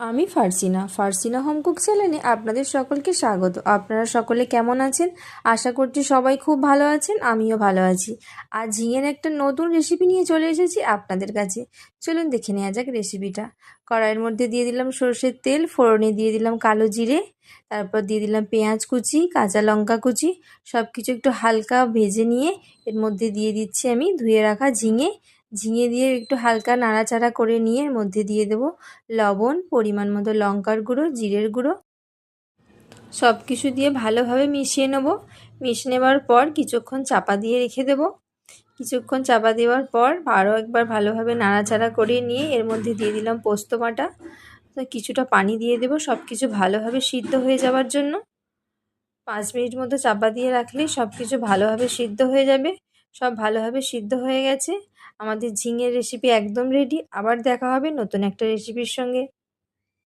আমি ফারসিনা ফারসিনা home cook চ্যানেলে আপনাদের সকলকে স্বাগত। আপনারা সকলে কেমন আছেন? আশা করছি সবাই খুব ভালো আছেন, আমিও ভালো আছি। আর ঝিঙের একটা নতুন রেসিপি নিয়ে চলে এসেছি আপনাদের কাছে। চলুন দেখে নেওয়া যাক রেসিপিটা কড়াইয়ের মধ্যে দিয়ে দিলাম সর্ষের তেল, ফোড়নে দিয়ে দিলাম কালো জিরে, তারপর দিয়ে দিলাম পেঁয়াজ কুচি, কাঁচা লঙ্কা কুচি সব কিছু একটু হালকা ভেজে নিয়ে এর মধ্যে দিয়ে দিচ্ছি আমি ধুয়ে রাখা ঝিঙে। ঝিঙে দিয়ে একটু হালকা নাড়াচাড়া করে নিয়ে এর মধ্যে দিয়ে দেব লবণ, পরিমাণ মতো লঙ্কার গুঁড়ো, জিরের গুঁড়ো। সব কিছু দিয়ে ভালোভাবে মিশিয়ে নেব। মিশিয়ে নেবার পর কিছুক্ষণ চাপা দিয়ে রেখে দেব। কিছুক্ষণ চাপা দেওয়ার পর আরও একবার ভালোভাবে নাড়াচাড়া করে নিয়ে এর মধ্যে দিয়ে দিলাম পোস্ত বাটা। কিছুটা পানি দিয়ে দেব সব কিছু ভালোভাবে সিদ্ধ হয়ে যাওয়ার জন্য। পাঁচ মিনিট মতো চাপা দিয়ে রাখলেই সব কিছু ভালোভাবে সিদ্ধ হয়ে যাবে। সব ভালোভাবে সিদ্ধ হয়ে গেছে। আমাদের ঝিঙের রেসিপি একদম রেডি আবার দেখা হবে নতুন একটা রেসিপির সঙ্গে।